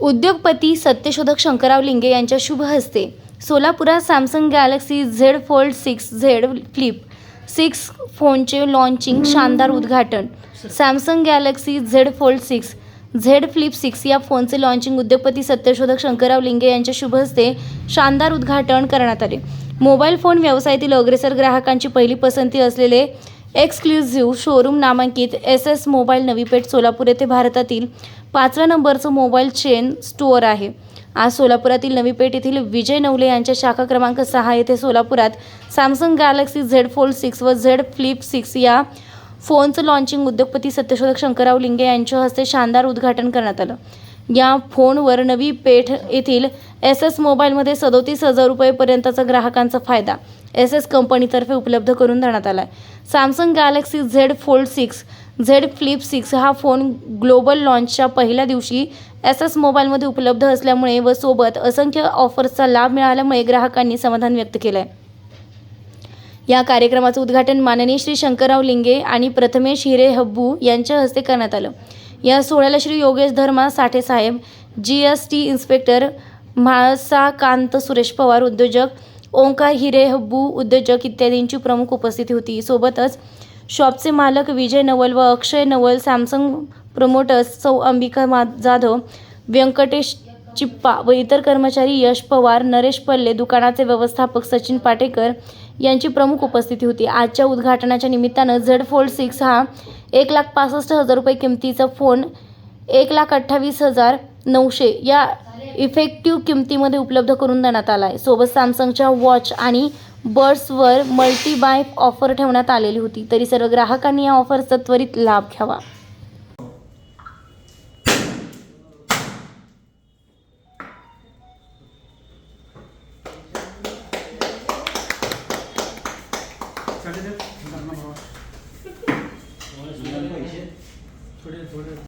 उद्योगपती सत्यशोधक शंकरराव लिंगे यांच्या शुभ हस्ते सोलापुरात Samsung Galaxy Z fold six Z flip six फोनचे लॉन्चिंग शानदार उद्घाटन. Samsung Galaxy Z fold six Z flip six या फोनचे लॉन्चिंग उद्योगपती सत्यशोधक शंकरराव लिंगे यांच्या शुभ हस्ते शानदार उद्घाटन करण्यात आले. मोबाईल फोन व्यवसायातील अग्रेसर ग्राहकांची पहिली पसंती असलेले एक्सक्लुझिव्ह शोरूम नामांकित S S mobile Navi Peth Solapur येथे भारतातील पाचव्या नंबरचं मोबाईल चेन स्टोअर आहे. आज सोलापुरातील नवी पेठ येथील विजय नवले यांच्या शाखा क्रमांक सहा येथे सोलापुरात Samsung Galaxy Z fold six व झेड फ्लिप सिक्स या फोनचं लॉन्चिंग उद्योगपती सत्यशोधक शंकरराव लिंगे यांच्या हस्ते शानदार उद्घाटन करण्यात आलं. या फोनवर नवी पेठ येथील एस एस मोबाईलमध्ये सदोतीस हजार रुपयेपर्यंतचा ग्राहकांचा फायदा एस एस कंपनीतर्फे उपलब्ध करून देण्यात आला आहे Samsung Galaxy Z fold six Z flip six हा फोन ग्लोबल लॉन्चच्या पहिल्या दिवशी एस एस मोबाईलमध्ये उपलब्ध असल्यामुळे व सोबत असंख्य ऑफर्सचा लाभ मिळाल्यामुळे ग्राहकांनी समाधान व्यक्त केलं आहे या कार्यक्रमाचं उद्घाटन माननीय श्री शंकरराव लिंगे आणि प्रथमेश हिरे हब्बू यांच्या हस्ते करण्यात आलं. या सोहळ्याला श्री योगेश धर्मा साठे साहेब G S T inspector Mhalsakant Suresh Pawar उद्योजक ओंकार हिरे हब्बू उद्योजक इत्यादींची प्रमुख उपस्थिती होती. सोबतच शॉपचे मालक विजय नवल व अक्षय नवल सॅमसंग प्रमोटर्स सौ अंबिका मा जाधव व्यंकटेश चिप्पा व इतर कर्मचारी यश पवार नरेश पल्ले दुकानाचे व्यवस्थापक सचिन पाटेकर यांची प्रमुख उपस्थिती होती. आजच्या उद्घाटनाच्या निमित्तानं झेड फोल्ड सिक्स हा एक लाख पासष्ट हजार रुपये किमतीचा फोन एक लाख अठ्ठावीस हजार नऊशे या इफेक्टिव्ह किमतीमध्ये उपलब्ध करून देण्यात आला आहे सोबत सॅमसंगच्या वॉच आणि बर्ड्सवर मल्टी बाय ऑफर ठेवण्यात आलेली होती. तरी सर्व ग्राहकांनी या ऑफरचा त्वरित लाभ घ्यावा. 我昨天昨天。